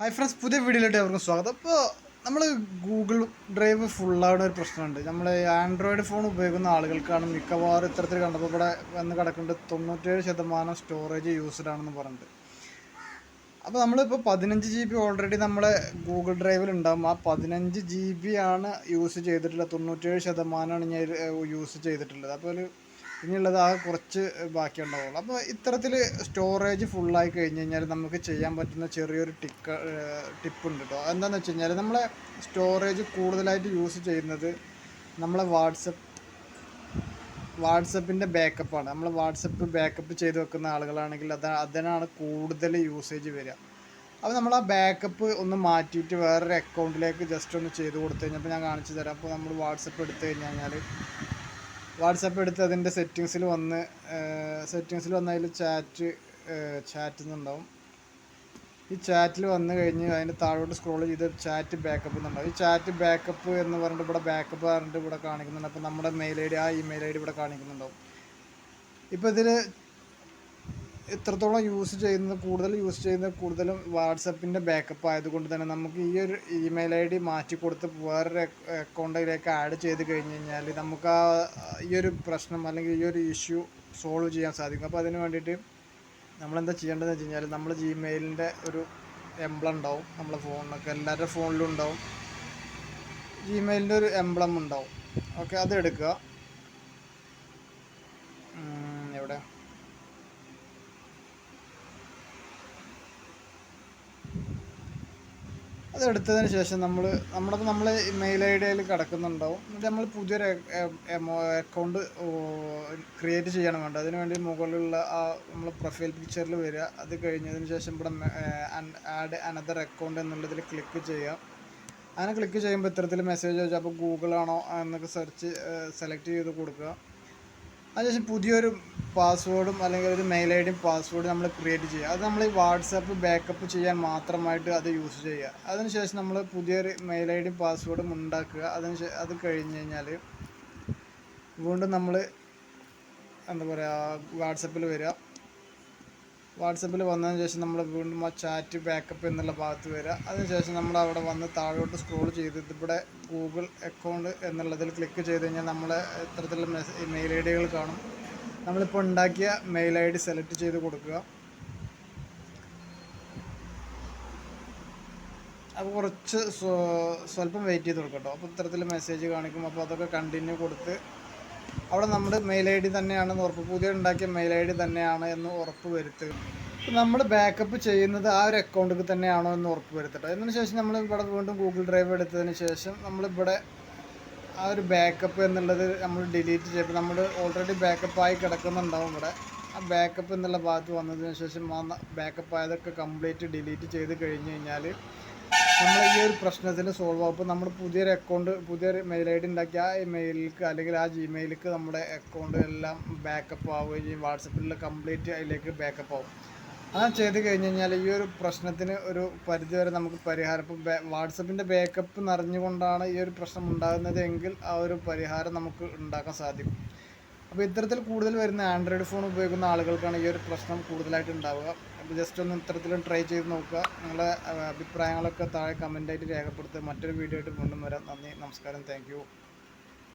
Hi friends പുതിയ വീഡിയോയിലോട്ട് അവർക്കും സ്വാഗതം. അപ്പോൾ നമ്മൾ ഗൂഗിൾ ഡ്രൈവ് ഫുള്ളാവുന്ന ഒരു പ്രശ്നമുണ്ട്. നമ്മൾ ആൻഡ്രോയിഡ് ഫോൺ ഉപയോഗിക്കുന്ന ആളുകൾക്കാണ് മിക്കവാറും ഇത്തരത്തിൽ കണ്ടപ്പോൾ ഇവിടെ വന്ന് കിടക്കേണ്ടത് തൊണ്ണൂറ്റേഴ് ശതമാനം സ്റ്റോറേജ് യൂസ്ഡ് ആണെന്ന് പറഞ്ഞിട്ട്. അപ്പോൾ നമ്മളിപ്പോൾ പതിനഞ്ച് ജി ബി ഓൾറെഡി നമ്മളെ ഗൂഗിൾ ഡ്രൈവിൽ ഉണ്ടാകും ആ പതിനഞ്ച് ജി ബി ആണ് യൂസ് ചെയ്തിട്ടുള്ളത്. തൊണ്ണൂറ്റേഴ് ശതമാനമാണ് ഞാൻ യൂസ് ചെയ്തിട്ടുള്ളത്. അപ്പോൾ ഒരു ഇനിയുള്ളത് ആ കുറച്ച് ബാക്കി ഉണ്ടാവുള്ളൂ അപ്പോൾ ഇത്തരത്തിൽ സ്റ്റോറേജ് ഫുള്ളായി കഴിഞ്ഞ് കഴിഞ്ഞാൽ നമുക്ക് ചെയ്യാൻ പറ്റുന്ന ചെറിയൊരു ടിക്ക ടിപ്പ് ഉണ്ട് കേട്ടോ എന്താണെന്ന് വെച്ച് കഴിഞ്ഞാൽ നമ്മളെ സ്റ്റോറേജ് കൂടുതലായിട്ട് യൂസ് ചെയ്യുന്നത് നമ്മളെ വാട്സപ്പ് വാട്സപ്പിന്റെ ബാക്കപ്പാണ് നമ്മൾ വാട്സപ്പ് ബാക്കപ്പ് ചെയ്ത് വെക്കുന്ന ആളുകളാണെങ്കിൽ അത് അതിനാണ് കൂടുതൽ യൂസേജ് വരിക. അപ്പോൾ നമ്മൾ ആ ബാക്കപ്പ് ഒന്ന് മാറ്റിയിട്ട് വേറൊരു അക്കൗണ്ടിലേക്ക് ജസ്റ്റ് ഒന്ന് ചെയ്ത് കൊടുത്തു കഴിഞ്ഞപ്പോൾ ഞാൻ കാണിച്ചു തരാം. അപ്പോൾ നമ്മൾ വാട്സപ്പ് എടുത്തു കഴിഞ്ഞു കഴിഞ്ഞാൽ വാട്സപ്പ് എടുത്ത് അതിന്റെ സെറ്റിങ്സിൽ വന്ന് സെറ്റിങ്സിൽ വന്ന് അതിൽ ചാറ്റ് ചാറ്റ് എന്നുണ്ടാവും ഈ ചാറ്റിൽ വന്നു കഴിഞ്ഞ് അതിന്റെ താഴോട്ട് സ്ക്രോൾ ചെയ്ത് ചാറ്റ് ബാക്കപ്പ് എന്നുണ്ടാവും ഈ ചാറ്റ് ബാക്കപ്പ് എന്ന് പറഞ്ഞിട്ട് ഇവിടെ ബാക്കപ്പ് പറഞ്ഞിട്ട് ഇവിടെ കാണിക്കുന്നുണ്ട്. അപ്പോൾ നമ്മുടെ മെയിൽ ഐ ഡി ആ ഇമെയിൽ ഐ ഡി ഇവിടെ കാണിക്കുന്നുണ്ടാവും. ഇപ്പോൾ ഇതിൽ ഇത്രത്തോളം യൂസ് ചെയ്യുന്നത് കൂടുതൽ യൂസ് ചെയ്യുന്നത് കൂടുതലും വാട്സപ്പിന്റെ ബാക്കപ്പ് ആയതുകൊണ്ട് തന്നെ നമുക്ക് ഈ ഒരു ഇമെയിൽ ഐ ഡി മാറ്റി കൊടുത്ത് വേറൊരു അക്കൗണ്ടിലേക്ക് ആഡ് ചെയ്ത് കഴിഞ്ഞ് കഴിഞ്ഞാൽ നമുക്ക് ആ ഈ ഒരു പ്രശ്നം അല്ലെങ്കിൽ ഈ ഒരു ഇഷ്യൂ സോൾവ് ചെയ്യാൻ സാധിക്കും. അപ്പോൾ അതിന് വേണ്ടിയിട്ട് നമ്മളെന്താ ചെയ്യേണ്ടതെന്ന് വെച്ച് കഴിഞ്ഞാൽ നമ്മൾ ജിമെയിലിന്റെ ഒരു എംബ്ലം ഉണ്ടാവും. നമ്മളെ ഫോണിലൊക്കെ എല്ലാവരുടെ ഫോണിലും ഉണ്ടാവും. ജിമെയിലിന്റെ ഒരു എംബ്ലം ഉണ്ടാവും. ഓക്കെ അത് എടുക്കുക. അത് എടുത്തതിന് ശേഷം നമ്മൾ നമ്മുടെ നമ്മൾ മെയിൽ ഐ ഡിയിൽ കിടക്കുന്നുണ്ടാവും. എന്നിട്ട് നമ്മൾ പുതിയൊരു അക്കൗണ്ട് ക്രിയേറ്റ് ചെയ്യണം വേണ്ട അതിന് വേണ്ടി മുകളിലുള്ള ആ നമ്മൾ പ്രൊഫൈൽ പിക്ചറിൽ വരിക. അത് കഴിഞ്ഞതിന് ശേഷം ഇവിടെ ആഡ് അനദർ അക്കൗണ്ട് എന്നുള്ളതിൽ ക്ലിക്ക് ചെയ്യുക അങ്ങനെ ക്ലിക്ക് ചെയ്യുമ്പോൾ ഇത്തരത്തിൽ മെസ്സേജ് ചോദിച്ചാൽ അപ്പോൾ ഗൂഗിൾ ആണോ എന്നൊക്കെ സെർച്ച് സെലക്ട് ചെയ്ത് കൊടുക്കുക. അതിനുശേഷം പുതിയൊരു പാസ്വേഡും അല്ലെങ്കിൽ ഒരു മെയിൽ ഐ ഡിയും പാസ്വേഡ് നമ്മൾ ക്രിയേറ്റ് ചെയ്യുക. അത് നമ്മൾ ഈ വാട്സാപ്പ് ബാക്കപ്പ് ചെയ്യാൻ മാത്രമായിട്ട് അത് യൂസ് ചെയ്യുക. അതിനുശേഷം നമ്മൾ പുതിയൊരു മെയിൽ ഐ ഡിയും പാസ്വേഡും ഉണ്ടാക്കുക. അതിന് അത് കഴിഞ്ഞ് കഴിഞ്ഞാൽ വീണ്ടും നമ്മൾ എന്താ പറയുക വാട്സപ്പിൽ വരിക. വാട്സപ്പിൽ വന്നതിന് ശേഷം നമ്മൾ വീണ്ടും ആ ചാറ്റ് ബാക്കപ്പ് എന്നുള്ള ഭാഗത്ത് വരിക അതിനുശേഷം നമ്മൾ അവിടെ വന്ന് താഴോട്ട് സ്ക്രോൾ ചെയ്ത് ഇവിടെ ഗൂഗിൾ അക്കൗണ്ട് എന്നുള്ളതിൽ ക്ലിക്ക് ചെയ്ത് കഴിഞ്ഞാൽ നമ്മൾ ഇത്തരത്തിലുള്ള മെസ്സേജ് മെയിൽ ഐ ഡികൾ കാണും. നമ്മളിപ്പോൾ ഉണ്ടാക്കിയ മെയിൽ ഐ ഡി സെലക്ട് ചെയ്ത് കൊടുക്കുക. അപ്പോൾ കുറച്ച് സ്വ- സ്വല്പം വെയിറ്റ് ചെയ്ത് കൊടുക്കട്ടോ. അപ്പോൾ ഇത്തരത്തിൽ മെസ്സേജ് കാണിക്കും. അപ്പോൾ അതൊക്കെ കണ്ടിന്യൂ കൊടുത്ത് അവിടെ നമ്മുടെ മെയിൽ ഐ ഡി തന്നെയാണെന്ന് ഉറപ്പ്. പുതിയ ഉണ്ടാക്കിയ മെയിൽ ഐ ഡി തന്നെയാണ് എന്ന് ഉറപ്പ് വരുത്തുക നമ്മൾ ബാക്കപ്പ് ചെയ്യുന്നത് ആ ഒരു അക്കൗണ്ടിൽ തന്നെയാണോ എന്ന് ഉറപ്പ് വരുത്തട്ടെ. അതിന് ശേഷം നമ്മൾ ഇവിടെ വീണ്ടും ഗൂഗിൾ ഡ്രൈവ് എടുത്തതിന് ശേഷം നമ്മളിവിടെ ആ ഒരു ബാക്കപ്പ് എന്നുള്ളത് നമ്മൾ ഡിലീറ്റ് ചെയ്യപ്പോൾ നമ്മൾ ഓൾറെഡി ബാക്കപ്പായി കിടക്കുന്നുണ്ടാവും ഇവിടെ. ആ ബാക്കപ്പ് എന്നുള്ള ഭാഗത്ത് വന്നതിന് ശേഷം ആ ബാക്കപ്പ് ആയതൊക്കെ കംപ്ലീറ്റ് ഡിലീറ്റ് ചെയ്ത് കഴിഞ്ഞ് കഴിഞ്ഞാൽ നമ്മൾ ഈ ഒരു പ്രശ്നത്തിന് സോൾവ് ആകും നമ്മൾ പുതിയൊരു അക്കൗണ്ട് പുതിയൊരു മെയിൽ ഐ ഡി ഉണ്ടാക്കി ആ മെയിലിലേക്ക് അല്ലെങ്കിൽ ആ ജിമെയിലേക്ക് നമ്മുടെ അക്കൗണ്ട് എല്ലാം ബാക്കപ്പ് ആവുകയും ചെയ്യും. വാട്സപ്പിലുള്ള കംപ്ലീറ്റ് അതിലേക്ക് ബാക്കപ്പ് ആവും. അങ്ങനെ ചെയ്ത് കഴിഞ്ഞ് കഴിഞ്ഞാൽ ഈ ഒരു പ്രശ്നത്തിന് ഒരു പരിധി വരെ നമുക്ക് പരിഹാരം. ഇപ്പം വാട്സപ്പിന്റെ ബാക്കപ്പ് നിറഞ്ഞുകൊണ്ടാണ് ഈ ഒരു പ്രശ്നം ഉണ്ടാകുന്നത് എങ്കിൽ ആ ഒരു പരിഹാരം നമുക്ക് ഉണ്ടാക്കാൻ സാധിക്കും. അപ്പോൾ ഇത്തരത്തിൽ കൂടുതൽ വരുന്ന ആൻഡ്രോയിഡ് ഫോൺ ഉപയോഗിക്കുന്ന ആളുകൾക്കാണ് ഈ ഒരു പ്രശ്നം കൂടുതലായിട്ട് ഉണ്ടാവുക. അപ്പോൾ ജസ്റ്റ് ഒന്ന് ഇത്തരത്തിലും ട്രൈ ചെയ്ത് നോക്കുക. നിങ്ങളുടെ അഭിപ്രായങ്ങളൊക്കെ താഴെ കമന്റായിട്ട് രേഖപ്പെടുത്തുക. മറ്റൊരു വീഡിയോ ആയിട്ട് വീണ്ടും വരാം. നന്ദി നമസ്കാരം. താങ്ക്